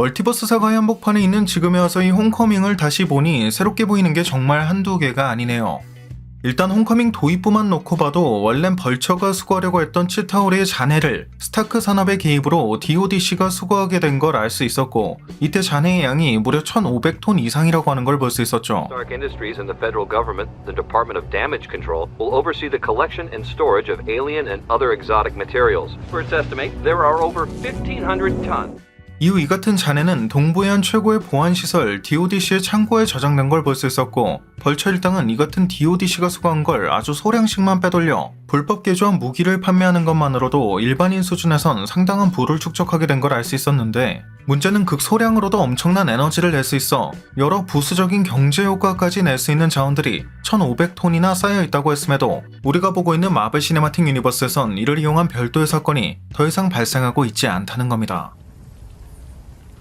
멀티버스 사과의 한복판에 있는 지금에 와서 이 홈커밍을 다시 보니 새롭게 보이는 게 정말 한두 개가 아니네요. 일단 홈커밍 도입부만 놓고 봐도 원래는 벌처가 수거하려고 했던 치타우리의 잔해를 스타크 산업의 개입으로 DODC가 수거하게 된 걸 알 수 있었고 이때 잔해의 양이 무려 1,500톤 이상이라고 하는 걸 볼 수 있었죠. Stark Industries and the federal government, the Department of Damage Control, will oversee the collection and storage of alien and other exotic materials. Experts estimate there are over 1,500 tons. 이후 이 같은 잔해는 동부의 한 최고의 보안시설 DODC의 창고에 저장된 걸 볼 수 있었고 벌처 일당은 이 같은 DODC가 수거한 걸 아주 소량씩만 빼돌려 불법 개조한 무기를 판매하는 것만으로도 일반인 수준에선 상당한 부를 축적하게 된 걸 알 수 있었는데 문제는 극소량으로도 엄청난 에너지를 낼 수 있어 여러 부수적인 경제 효과까지 낼 수 있는 자원들이 1500톤이나 쌓여 있다고 했음에도 우리가 보고 있는 마블 시네마틱 유니버스에선 이를 이용한 별도의 사건이 더 이상 발생하고 있지 않다는 겁니다.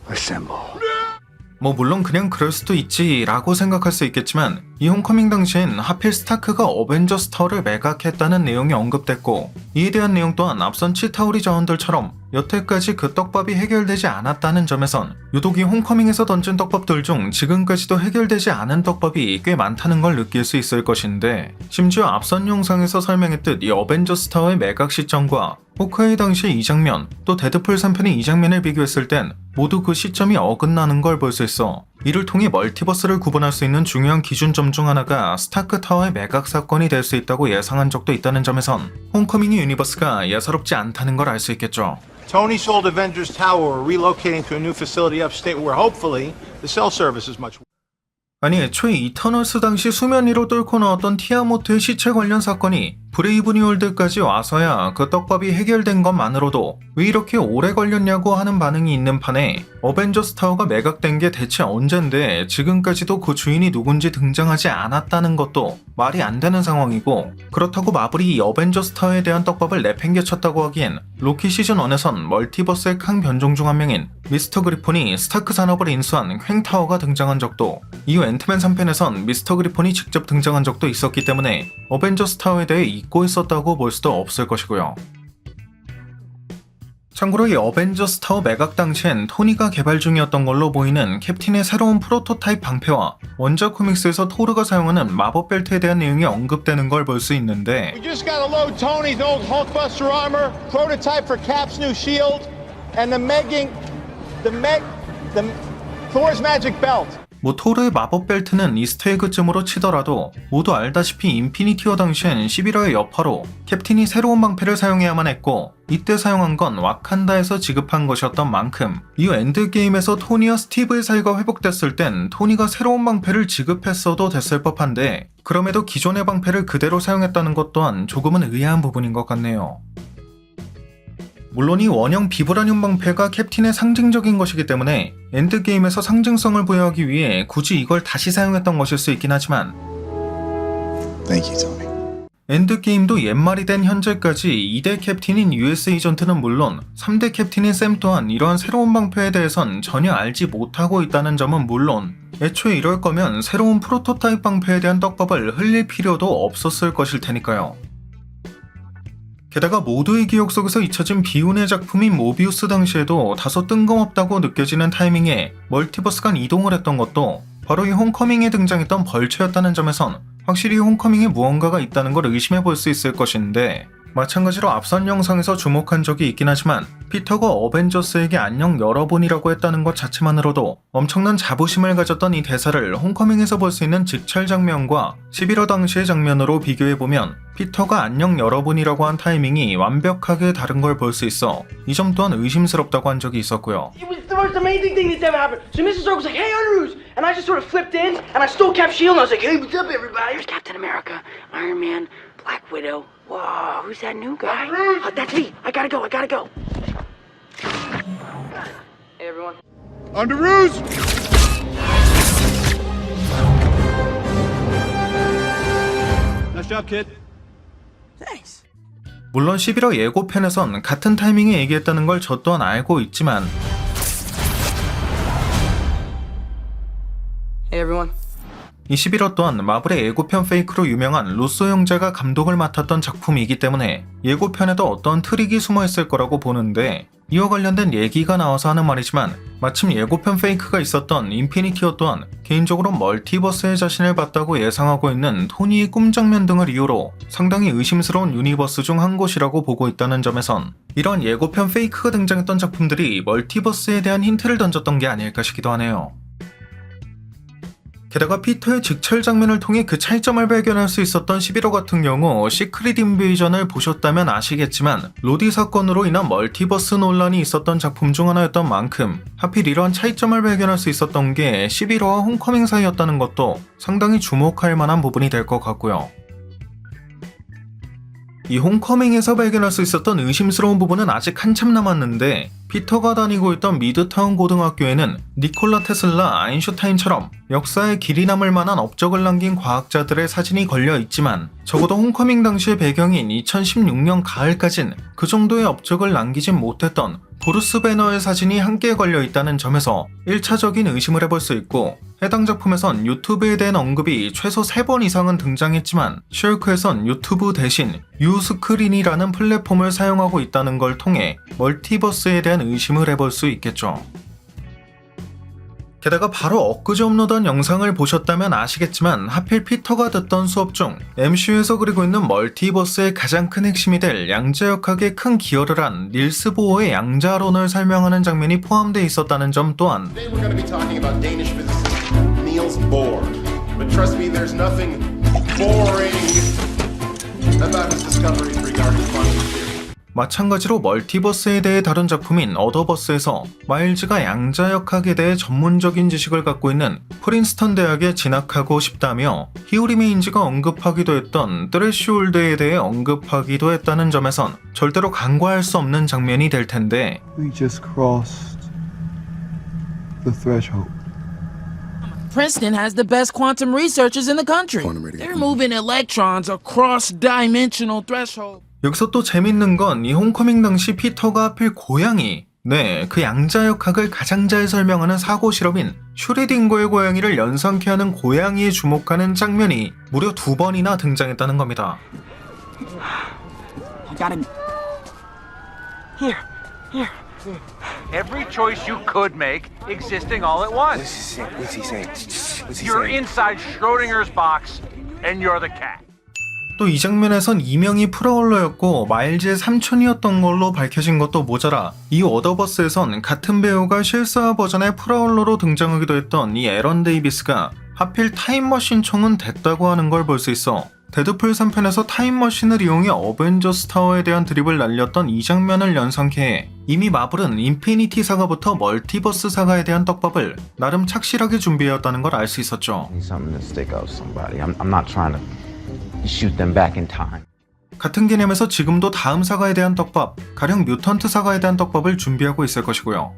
Assemble. 뭐 물론 그냥 그럴 수도 있지라고 생각할 수 있겠지만 이 홈커밍 당시엔 하필 스타크가 어벤져스 타워를 매각했다는 내용이 언급됐고 이에 대한 내용 또한 앞선 치타우리 자원들처럼 여태까지 그 떡밥이 해결되지 않았다는 점에선 유독 이 홈커밍에서 던진 떡밥들 중 지금까지도 해결되지 않은 떡밥이 꽤 많다는 걸 느낄 수 있을 것인데 심지어 앞선 영상에서 설명했듯 이 어벤져스 타워의 매각 시점과 호크아이 당시의 이 장면, 또 데드풀 3편의 이 장면을 비교했을 땐 모두 그 시점이 어긋나는 걸 볼 수 있어. 이를 통해 멀티버스를 구분할 수 있는 중요한 기준점 중 하나가 스타크 타워의 매각 사건이 될 수 있다고 예상한 적도 있다는 점에선 홈커밍의 유니버스가 예사롭지 않다는 걸 알 수 있겠죠. Tony sold Avengers Tower. We're relocating to a new facility upstate where hopefully the cell service is much 아니 애초에 이터널스 당시 수면 위로 뚫고 나왔던 티아모트의 시체 관련 사건이 브레이브 뉴월드까지 와서야 그 떡밥이 해결된 것만으로도 왜 이렇게 오래 걸렸냐고 하는 반응이 있는 판에 어벤져스 타워가 매각된 게 대체 언젠데 지금까지도 그 주인이 누군지 등장하지 않았다는 것도 말이 안 되는 상황이고 그렇다고 마블이 이 어벤져스 타워에 대한 떡밥을 내팽개쳤다고 하기엔 로키 시즌 1에선 멀티버스의 큰 변종 중 한 명인 미스터 그리폰이 스타크 산업을 인수한 횡타워가 등장한 적도 이후 앤트맨 3편에선 미스터 그리폰이 직접 등장한 적도 있었기 때문에 어벤져스 타워에 대해 잊고 있었다고 볼 수도 없을 것이고요. 참고로 이 어벤져스 타워 매각 당시엔 토니가 개발 중이었던 걸로 보이는 캡틴의 새로운 프로토타입 방패와 원작 코믹스에서 토르가 사용하는 마법 벨트에 대한 내용이 언급되는 걸 볼 수 있는데 Belt. 뭐 토르의 마법 벨트는 이스터에그쯤으로 치더라도 모두 알다시피 인피니티 워 당시엔 11화의 여파로 캡틴이 새로운 방패를 사용해야만 했고 이때 사용한 건 와칸다에서 지급한 것이었던 만큼 이후 엔드게임에서 토니와 스티브의 사이가 회복됐을 땐 토니가 새로운 방패를 지급했어도 됐을 법한데 그럼에도 기존의 방패를 그대로 사용했다는 것 또한 조금은 의아한 부분인 것 같네요. 물론 이 원형 비브라늄 방패가 캡틴의 상징적인 것이기 때문에 엔드게임에서 상징성을 부여하기 위해 굳이 이걸 다시 사용했던 것일 수 있긴 하지만. 엔드게임도 옛말이 된 현재까지 2대 캡틴인 US 에이전트는 물론 3대 캡틴인 샘 또한 이러한 새로운 방패에 대해선 전혀 알지 못하고 있다는 점은 물론 애초에 이럴 거면 새로운 프로토타입 방패에 대한 떡밥을 흘릴 필요도 없었을 것일 테니까요. 게다가 모두의 기억 속에서 잊혀진 비운의 작품인 모비우스 당시에도 다소 뜬금없다고 느껴지는 타이밍에 멀티버스 간 이동을 했던 것도 바로 이 홈커밍에 등장했던 벌처였다는 점에선 확실히 홈커밍에 무언가가 있다는 걸 의심해 볼 수 있을 것인데 마찬가지로 앞선 영상에서 주목한 적이 있긴 하지만 피터가 어벤져스에게 안녕 여러분이라고 했다는 것 자체만으로도 엄청난 자부심을 가졌던 이 대사를 홈커밍에서 볼 수 있는 직찰 장면과 11화 당시의 장면으로 비교해보면 피터가 안녕 여러분이라고 한 타이밍이 완벽하게 다른 걸 볼 수 있어 이 점 또한 의심스럽다고 한 적이 있었고요. It was the most amazing thing that's ever happened. So Mrs. Stark was like, "Hey, Underoos," and I just sort of flipped in and I stole Cap's shield and I was like, "Hey, what's up, everybody? Here's Captain America, Iron Man, Black Widow. Whoa, who's that new guy? Uh, that's me. I gotta go. I gotta go." Hey, everyone. Underoos! Nice job, kid. Thanks. 물론 11화 예고편에선 같은 타이밍에 얘기했다는 걸 저 또한 알고 있지만 Hey, everyone. 21호 또한 마블의 예고편 페이크로 유명한 루소 형제가 감독을 맡았던 작품이기 때문에 예고편에도 어떤 트릭이 숨어 있을 거라고 보는데 이와 관련된 얘기가 나와서 하는 말이지만 마침 예고편 페이크가 있었던 인피니티어 또한 개인적으로 멀티버스의 자신을 봤다고 예상하고 있는 토니의 꿈 장면 등을 이유로 상당히 의심스러운 유니버스 중 한 곳이라고 보고 있다는 점에선 이런 예고편 페이크가 등장했던 작품들이 멀티버스에 대한 힌트를 던졌던 게 아닐까 싶기도 하네요. 게다가 피터의 직철 장면을 통해 그 차이점을 발견할 수 있었던 11호 같은 경우 시크릿 인베이전을 보셨다면 아시겠지만 로디 사건으로 인한 멀티버스 논란이 있었던 작품 중 하나였던 만큼 하필 이러한 차이점을 발견할 수 있었던 게 11호와 홈커밍 사이였다는 것도 상당히 주목할 만한 부분이 될 것 같고요. 이 홈커밍에서 발견할 수 있었던 의심스러운 부분은 아직 한참 남았는데 피터가 다니고 있던 미드타운 고등학교에는 니콜라 테슬라, 아인슈타인처럼 역사에 길이 남을 만한 업적을 남긴 과학자들의 사진이 걸려 있지만 적어도 홈커밍 당시의 배경인 2016년 가을까진 그 정도의 업적을 남기진 못했던 브루스 배너의 사진이 함께 걸려 있다는 점에서 1차적인 의심을 해볼 수 있고 해당 작품에선 유튜브에 대한 언급이 최소 3번 이상은 등장했지만 셜크에선 유튜브 대신 유스크린이라는 플랫폼을 사용하고 있다는 걸 통해 멀티버스에 대한 의심을 해볼 수 있겠죠. 게다가 바로 엊그제 업로드한 영상을 보셨다면 아시겠지만 하필 피터가 듣던 수업 중 MCU에서 그리고 있는 멀티버스의 가장 큰 핵심이 될 양자 역학에 큰 기여를 한 닐스 보어의 양자론을 설명하는 장면이 포함되어 있었다는 점 또한 마찬가지로 멀티버스에 대해 다룬 작품인 어더버스에서 마일즈가 양자 역학에 대해 전문적인 지식을 갖고 있는 프린스턴 대학에 진학하고 싶다며 히우리메인즈가 언급하기도 했던 트레시홀드에 대해 언급하기도 했다는 점에선 절대로 간과할 수 없는 장면이 될 텐데 We just crossed the threshold. Princeton has the best quantum researchers in the country. They're moving electrons across dimensional threshold. 여기서 또 재밌는 건 이 홈커밍 당시 피터가 하필 고양이 네, 그 양자 역학을 가장 잘 설명하는 사고 실험인 슈레딩거의 고양이를 연상케 하는 고양이에 주목하는 장면이 무려 두 번이나 등장했다는 겁니다. Every choice you could make existing all at once. What's he saying? What's he You're saying? inside Schrodinger's box, and you're the cat. 또 이 장면에선 이명이 프라울러였고 마일즈의 삼촌이었던 걸로 밝혀진 것도 모자라 이 워더버스에선 같은 배우가 실사 버전의 프라울러로 등장하기도 했던 이 에런 데이비스가 하필 타임머신 총은 됐다고 하는 걸 볼 수 있어 데드풀 3편에서 타임머신을 이용해 어벤져스 타워에 대한 드립을 날렸던 이 장면을 연상케 해 이미 마블은 인피니티 사가부터 멀티버스 사가에 대한 떡밥을 나름 착실하게 준비해왔다는 걸 알 수 있었죠. Shoot them back in time. 같은 개념에서 지금도 다음 사가에 대한 떡밥, 가령 뮤턴트 사가에 대한 떡밥을 준비하고 있을 것이고요.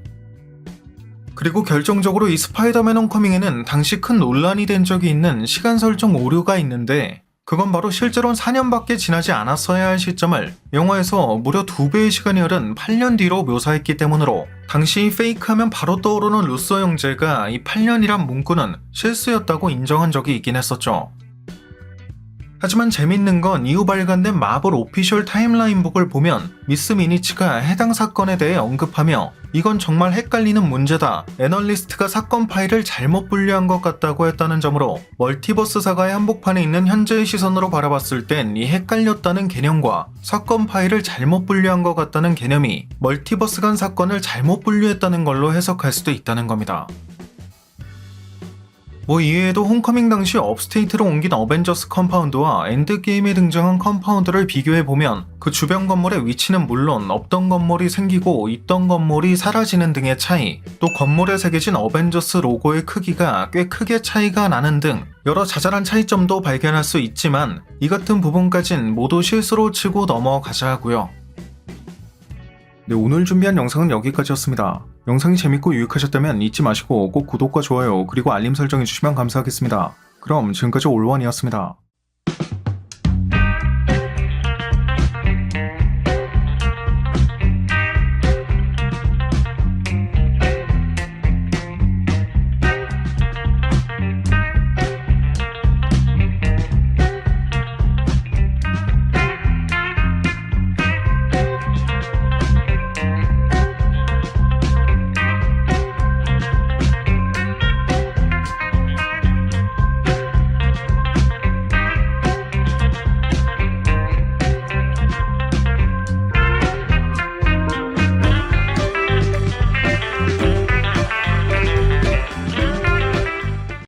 그리고 결정적으로 이 스파이더맨 홈커밍에는 당시 큰 논란이 된 적이 있는 시간 설정 오류가 있는데 그건 바로 실제로는 4년밖에 지나지 않았어야 할 시점을 영화에서 무려 2배의 시간이 흐른 8년 뒤로 묘사했기 때문으로 당시 페이크하면 바로 떠오르는 루소 형제가 이 8년이란 문구는 실수였다고 인정한 적이 있긴 했었죠. 하지만 재밌는 건 이후 발간된 마블 오피셜 타임라인북을 보면 미스 미니치가 해당 사건에 대해 언급하며 이건 정말 헷갈리는 문제다. 애널리스트가 사건 파일을 잘못 분류한 것 같다고 했다는 점으로 멀티버스 사가의 한복판에 있는 현재의 시선으로 바라봤을 땐 이 헷갈렸다는 개념과 사건 파일을 잘못 분류한 것 같다는 개념이 멀티버스 간 사건을 잘못 분류했다는 걸로 해석할 수도 있다는 겁니다. 뭐 이외에도 홈커밍 당시 업스테이트로 옮긴 어벤져스 컴파운드와 엔드게임에 등장한 컴파운드를 비교해보면 그 주변 건물의 위치는 물론 없던 건물이 생기고 있던 건물이 사라지는 등의 차이, 또 건물에 새겨진 어벤져스 로고의 크기가 꽤 크게 차이가 나는 등 여러 자잘한 차이점도 발견할 수 있지만 이 같은 부분까진 모두 실수로 치고 넘어가자 하고요. 네, 오늘 준비한 영상은 여기까지였습니다. 영상이 재밌고 유익하셨다면 잊지 마시고 꼭 구독과 좋아요 그리고 알림 설정 해 주시면 감사하겠습니다. 그럼 지금까지 올원이었습니다.